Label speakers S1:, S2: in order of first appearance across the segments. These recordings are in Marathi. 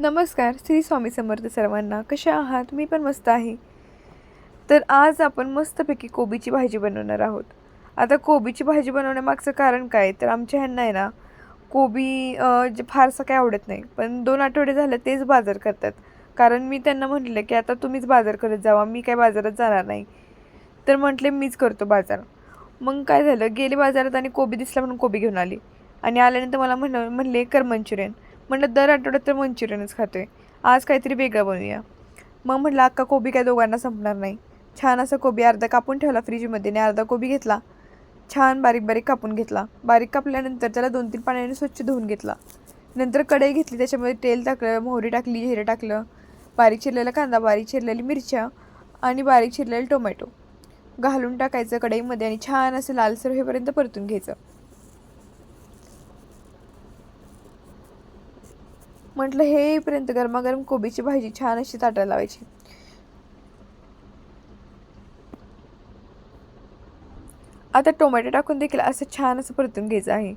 S1: नमस्कार श्री स्वामी समर्थ सर्वांना. कशा आहात? मी पण मस्त आहे. तर आज आपण मस्तपैकी कोबीची भाजी बनवणार आहोत. आता कोबीची भाजी बनवण्यामागचं कारण काय? तर आमच्या ह्यांना आहे ना कोबी जे फारसं काय आवडत नाही. पण दोन आठवडे झाले तेच बाजार करतात. कारण मी त्यांना म्हटलं की आता तुम्हीच बाजार करत जावा. मी काय बाजारात जाणार नाही. तर म्हटले मीच करतो बाजार. मग काय झालं गेले बाजारात आणि कोबी दिसला म्हणून कोबी घेऊन आली. आणि आल्यानंतर मला म्हण म्हणले कर मंचुरियन. म्हटलं दर आठवड्यात तर मंचुरियनच खातोय. आज काहीतरी वेगळं बनवूया. मग म्हटलं अक्का कोबी काय दोघांना संपणार नाही. छान असं कोबी अर्धा कापून ठेवला फ्रीजमध्ये आणि अर्धा कोबी घेतला. छान बारीक बारीक कापून घेतला. बारीक कापल्यानंतर त्याला दोन तीन पाण्याने स्वच्छ धुवून घेतला. नंतर कढई घेतली त्याच्यामध्ये तेल टाकलं मोहरी टाकली जिरे टाकलं बारीक चिरलेला कांदा बारीक चिरलेली मिरच्या आणि बारीक चिरलेले टोमॅटो. घालून टाकायचं कढईमध्ये आणि छान असं लालसर होईपर्यंत परतून घ्यायचं. म्हटलं हे येईपर्यंत गरमागरम कोबीची भाजी छान अशी ताटायला लावायची. आता टोमॅटो टाकून देखील असं छान असं परतून घ्यायचं आहे.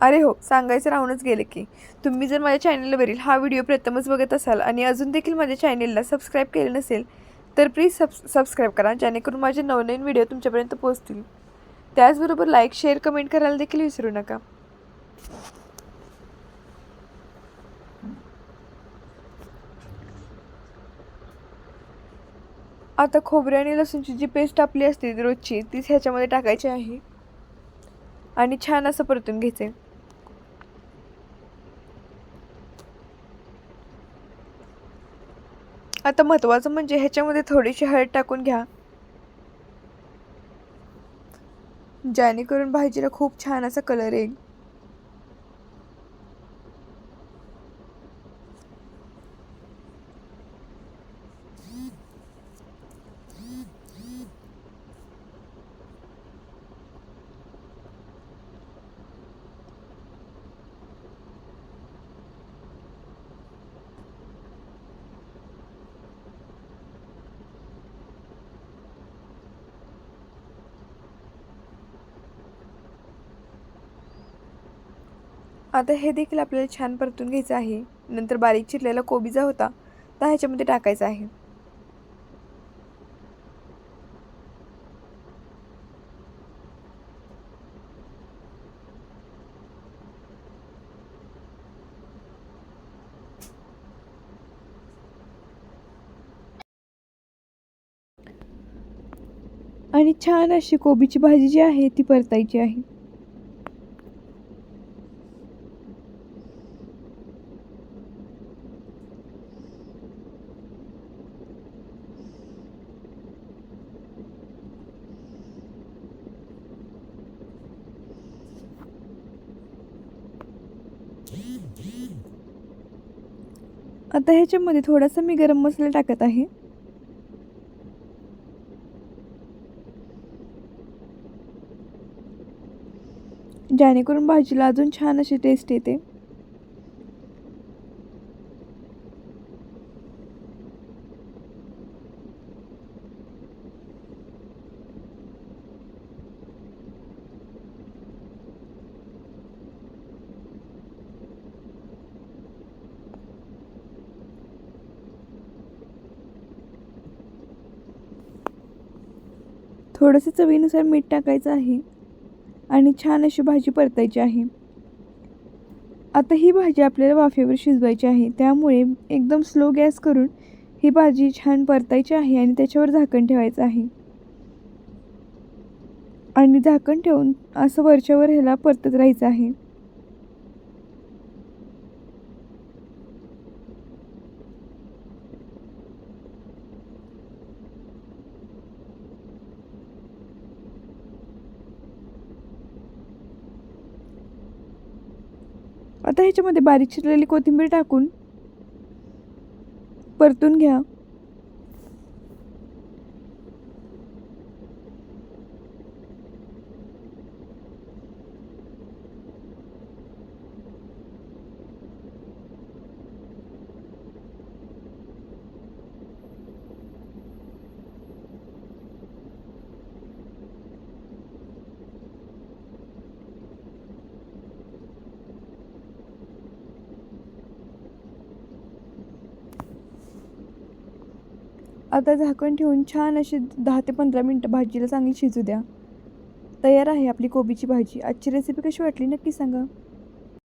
S1: अरे हो सांगायचं राहूनच गेले की. तुम्ही जर माझ्या चॅनलवरील हा व्हिडिओ प्रथमच बघत असाल आणि अजून देखील माझ्या चॅनलला सबस्क्राईब केले नसेल तर प्लीज सब सबस्क्राईब करा जेणेकरून माझे नवनवीन व्हिडिओ तुमच्यापर्यंत पोहोचतील. त्याचबरोबर लाईक शेअर कमेंट करायला देखील विसरू नका. आता खोबरे आणि लसूणची जी पेस्ट आपली असते ती रोजची तीच ह्याच्यामध्ये टाकायची आहे. आणि छान असं परतून घ्यायचं आता महत्त्वाचं म्हणजे ह्याच्यामध्ये थोडीशी हळद टाकून घ्या. जेणेकरून भाजीला खूप छान असा कलर येईल. आता हे देखील आपल्याला छान परतून घ्यायचं आहे. नंतर बारीक चिरलेला कोबीचा होता तर ह्याच्यामध्ये टाकायचा आहे. आणि छान अशी कोबीची भाजी जी आहे ती परतायची आहे. आता ह्याच्यामध्ये थोडासा मी गरम मसाला टाकत आहे. जेणेकरून भाजीला अजून छान अशी टेस्ट येते. थोडंसं चवीनुसार मीठ टाकायचं आहे आणि छान अशी भाजी परतायची आहे. आता ही भाजी आपल्याला वाफेवर शिजवायची आहे. त्यामुळे एकदम स्लो गॅस करून ही भाजी छान परतायची आहे आणि त्याच्यावर झाकण ठेवायचं आहे. आणि झाकण ठेवून असं वरच्यावर ह्याला परतत राहायचं आहे. आता ह्याच्यामध्ये बारीक चिरलेली कोथिंबीर टाकून परतून घ्या. आता झाकण ठेवून छान अशी दहा ते पंधरा मिनटं भाजीला चांगली शिजू द्या. तयार आहे आपली कोबीची भाजी. आजची रेसिपी कशी वाटली नक्की सांगा.